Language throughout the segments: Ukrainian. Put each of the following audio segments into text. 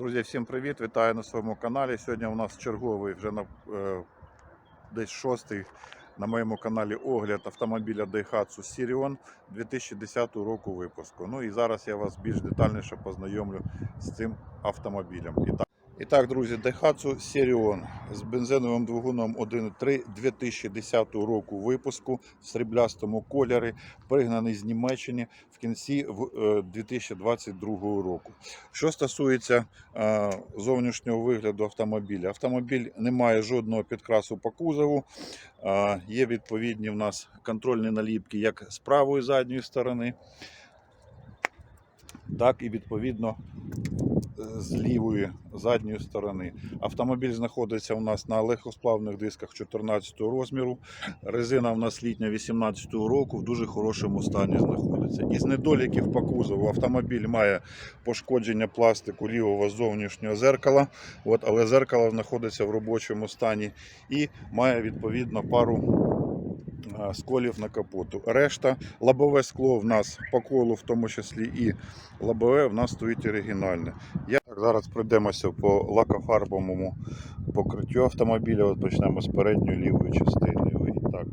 Друзі, всім привіт! Вітаю на своєму каналі. Сьогодні у нас черговий вже на е, десь шостий на моєму каналі огляд автомобіля Daihatsu Sirion 2010 року випуску. Ну і зараз я вас більш детальніше познайомлю з цим автомобілем. І так, друзі, Daihatsu Sirion з бензиновим двигуном 1.3 2010 року випуску в сріблястому кольорі, пригнаний з Німеччини в кінці е, 2022 року. Що стосується е, зовнішнього вигляду автомобіля, автомобіль не має жодного підкрасу по кузову. Е, Є відповідні в нас контрольні наліпки як з правої задньої сторони, так і відповідно е, з лівої задньої сторони. Автомобіль знаходиться у нас на легкосплавних дисках 14 розміру. Резина у нас літня 18 року в дуже хорошому стані знаходиться. Із недоліків по кузову автомобіль має пошкодження пластику лівого зовнішнього зеркала, от, але зеркало знаходиться в робочому стані і має відповідно пару сколів на капоту. Решта лобове скло в нас по колу, в тому числі і лобове в нас стоїть оригінальне. Я зараз пройдемося по лакофарбовому покриттю автомобіля. От почнемо з передньої лівої частини. І так,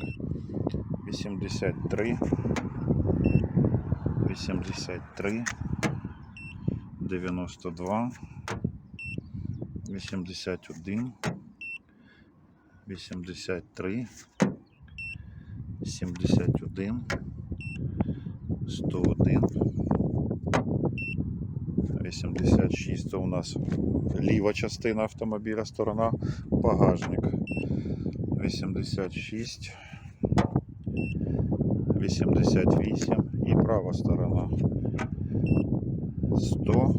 83. 83, 92, 81, 83, 71, 101, 86 це у нас ліва частина автомобіля, сторона, багажник. 86, 88 і права сторона. 100,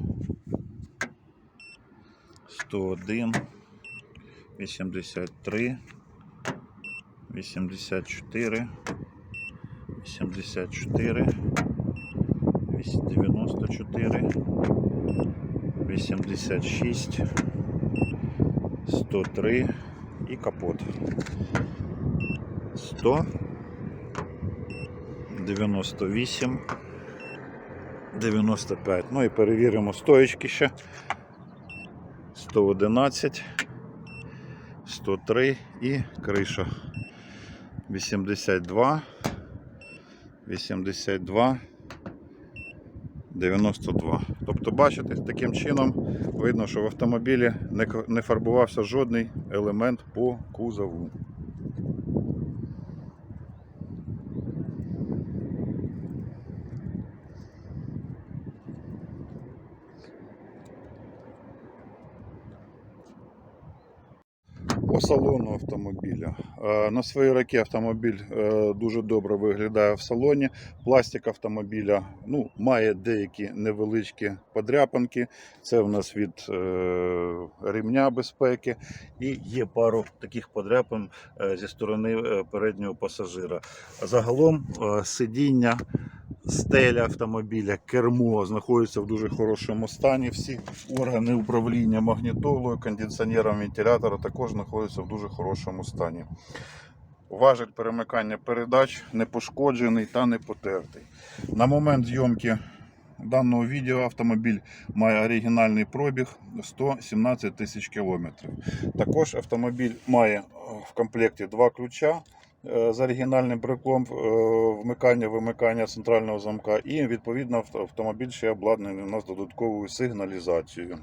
101, 83, 84, 84, 94, 86, 103 і капот. 100, 98, 95. Ну і перевіримо стоечки ще. 111, 103 і криша. 82, 82, 92. Тобто, бачите, таким чином видно, що в автомобілі не фарбувався жодний елемент по кузову. Салону автомобіля. Е, На свої роки автомобіль е, дуже добре виглядає в салоні. Пластик автомобіля ну, має деякі невеличкі подряпинки. Це у нас від е, ремня безпеки. І є пару таких подряпин зі сторони переднього пасажира. Загалом сидіння. Стеля автомобіля, кермо знаходиться в дуже хорошому стані. Всі органи управління магнітолою, кондиціонером, вентилятора також знаходяться в дуже хорошому стані. Важель перемикання передач не пошкоджений та не потертий. На момент зйомки даного відео автомобіль має оригінальний пробіг 117 тисяч кілометрів. Також автомобіль має е, в комплекті два ключа з оригінальним бриком е, вмикання-вимикання центрального замка і відповідно автомобіль ще обладнаний у нас додатковою сигналізацією.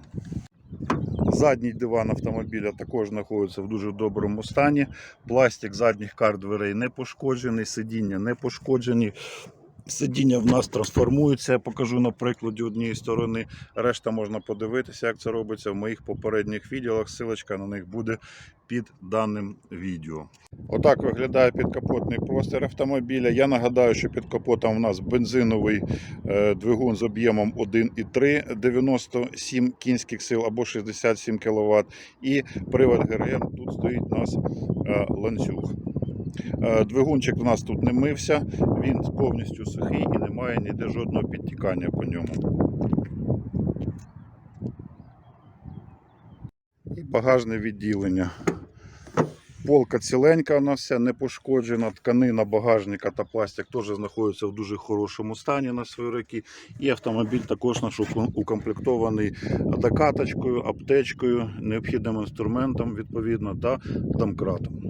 Задній диван автомобіля також знаходиться в дуже доброму стані. Пластик задніх карт дверей не пошкоджений, сидіння не пошкоджені. Сидіння в нас трансформується, я покажу на прикладі однієї сторони. Решта можна подивитися, як це робиться в моїх попередніх відео. Силочка на них буде під даним відео. Отак виглядає підкапотний простір автомобіля. Я нагадаю, що під капотом у нас бензиновий е, двигун з об'ємом 1,3 97 кінських сил або 67 кВт. І привод ГРМ тут стоїть у нас е, ланцюг. Е, Двигунчик у нас тут не мився, він повністю сухий і немає ніде жодного підтікання по ньому. І багажне відділення. Полка ціленька, вона вся не пошкоджена. Тканина багажника та пластик теж знаходяться в дуже хорошому стані на свої роки. І автомобіль також наш укомплектований докаточкою, аптечкою, необхідним інструментом відповідно та домкратом.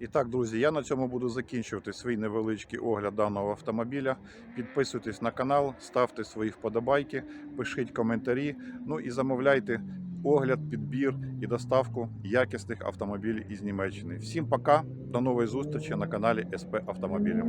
І так, друзі, я на цьому буду закінчувати свій невеличкий огляд даного автомобіля. Підписуйтесь на канал, ставте свої вподобайки, пишіть коментарі. Ну і замовляйте огляд, підбір і доставку якісних автомобілів із Німеччини. Всім пока, до нової зустрічі на каналі СП Автомобілів.